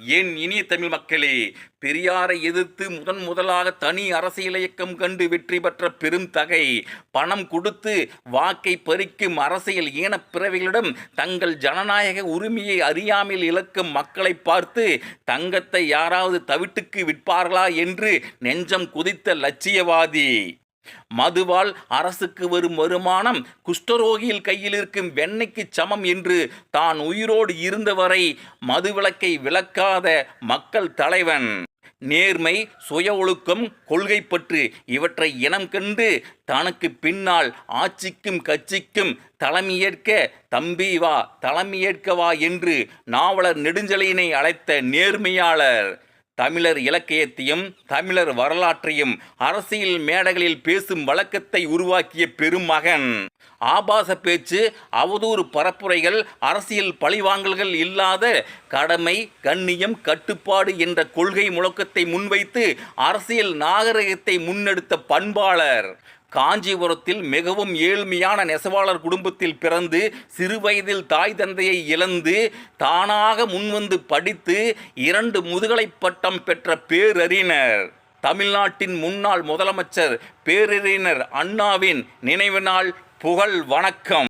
என் இனிய தமிழ் மக்களே பெரியாரை எதிர்த்து முதன் முதலாக தனி அரசியல் இயக்கம் கண்டு வெற்றி பெற்ற பெரும் தகை. பணம் கொடுத்து வாக்கை பறிக்கும் அரசியல் ஈனப்பிறவிகளிடம் தங்கள் ஜனநாயக உரிமையை அறியாமல் இழக்கும் மக்களை பார்த்து தங்கத்தை யாராவது தவிட்டுக்கு விற்பார்களா என்று நெஞ்சம் குதித்த லட்சியவாதி. மதுவால் அரசுக்கு வரும் வருமானம் குஷ்டரோகியில் கையில் இருக்கும் வெண்ணெய்க்கு சமம் என்று தான் உயிரோடு இருந்தவரை மதுவிலக்கை விளக்காத மக்கள் தலைவன். நேர்மை சுய ஒழுக்கம் கொள்கை பற்று இவற்றை இனம் கண்டு தனக்கு பின்னால் ஆட்சிக்கும் கட்சிக்கும் தலைமையேற்க தம்பி வா தலைமையேற்க வா என்று நாவலர் நெடுஞ்செழியனை அழைத்த நேர்மையாளர். தமிழர் இலக்கியத்தையும் தமிழர் வரலாற்றையும் அரசியல் மேடைகளில் பேசும் வழக்கத்தை உருவாக்கிய பெருமகன். ஆபாச பேச்சு அவதூறு பரப்புரைகள் அரசியல் பழிவாங்கல்கள் இல்லாத கடமை கண்ணியம் கட்டுப்பாடு என்ற கொள்கை முழக்கத்தை முன்வைத்து அரசியல் நாகரிகத்தை முன்னெடுத்த பண்பாளர். காஞ்சிபுரத்தில் மிகவும் ஏழ்மையான நெசவாளர் குடும்பத்தில் பிறந்து சிறுவயதில் தாய் தந்தையை இழந்து தானாக முன்வந்து படித்து இரண்டு முதுகலை பட்டம் பெற்ற பேரறிஞர். தமிழ்நாட்டின் முன்னாள் முதலமைச்சர் பேரறிஞர் அண்ணாவின் நினைவு நாள் புகழ் வணக்கம்.